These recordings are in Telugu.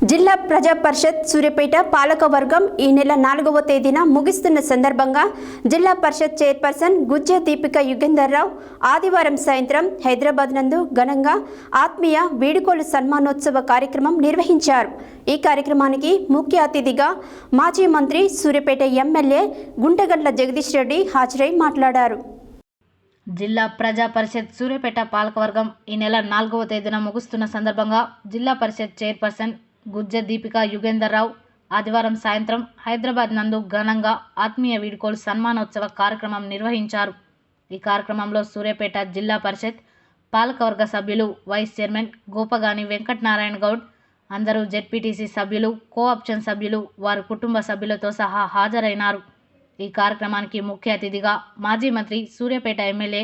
జిల్లా ప్రజా పరిషత్ సూర్యపేట పాలకవర్గం ఈ నెల నాలుగవ తేదీన ముగిస్తున్న సందర్భంగా జిల్లా పరిషత్ చైర్పర్సన్ గుజ్జ దీపిక యుగేందర్రావు ఆదివారం సాయంత్రం హైదరాబాద్ నందు ఘనంగా ఆత్మీయ వీడుకోలు సన్మానోత్సవ కార్యక్రమం నిర్వహించారు. ఈ కార్యక్రమానికి ముఖ్య అతిథిగా మాజీ మంత్రి సూర్యపేట ఎమ్మెల్యే గుండెగడ్ల జగదీష్ రెడ్డి హాజరై మాట్లాడారు. జిల్లా ప్రజా పరిషత్ సూర్యపేట పాలకవర్గం ఈ నెల నాలుగవ తేదీన ముగుస్తున్న సందర్భంగా జిల్లా పరిషత్ చైర్పర్సన్ గుజ్జ దీపిక యుగేందర్ రావు ఆదివారం సాయంత్రం హైదరాబాద్ నందు ఘనంగా ఆత్మీయ వీడ్కోలు సన్మానోత్సవ కార్యక్రమం నిర్వహించారు. ఈ కార్యక్రమంలో సూర్యాపేట జిల్లా పరిషత్ పాలకవర్గ సభ్యులు వైస్ చైర్మన్ గోపగాని వెంకటనారాయణ గౌడ్ అందరూ జెడ్పీటీసీ సభ్యులు కోఆప్షన్ సభ్యులు వారి కుటుంబ సభ్యులతో సహా హాజరైనారు. ఈ కార్యక్రమానికి ముఖ్య అతిథిగా మాజీ మంత్రి సూర్యాపేట ఎమ్మెల్యే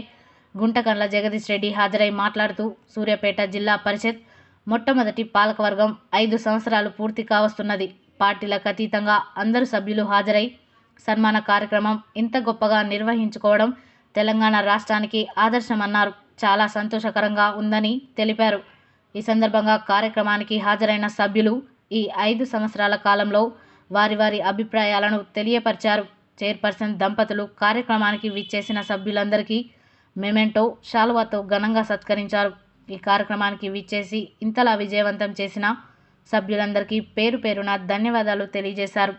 గుంటకండ్ల జగదీష్ రెడ్డి హాజరై మాట్లాడుతూ సూర్యాపేట జిల్లా పరిషత్ మొట్టమొదటి పాలకవర్గం ఐదు సంవత్సరాలు పూర్తి కావస్తున్నది. పార్టీలకు అతీతంగా అందరు సభ్యులు హాజరై సన్మాన కార్యక్రమం ఇంత గొప్పగా నిర్వహించుకోవడం తెలంగాణ రాష్ట్రానికి ఆదర్శమన్నారు. చాలా సంతోషకరంగా ఉందని తెలిపారు. ఈ సందర్భంగా కార్యక్రమానికి హాజరైన సభ్యులు ఈ ఐదు సంవత్సరాల కాలంలో వారి వారి అభిప్రాయాలను తెలియపరిచారు. చైర్పర్సన్ దంపతులు కార్యక్రమానికి విచ్చేసిన సభ్యులందరికీ మెమెంటో శాలువాతో ఘనంగా సత్కరించారు. ఈ కార్యక్రమానికి విచ్చేసి ఇంతలా విజయవంతం చేసిన సభ్యులందరికీ పేరు పేరున ధన్యవాదాలు తెలియజేశారు.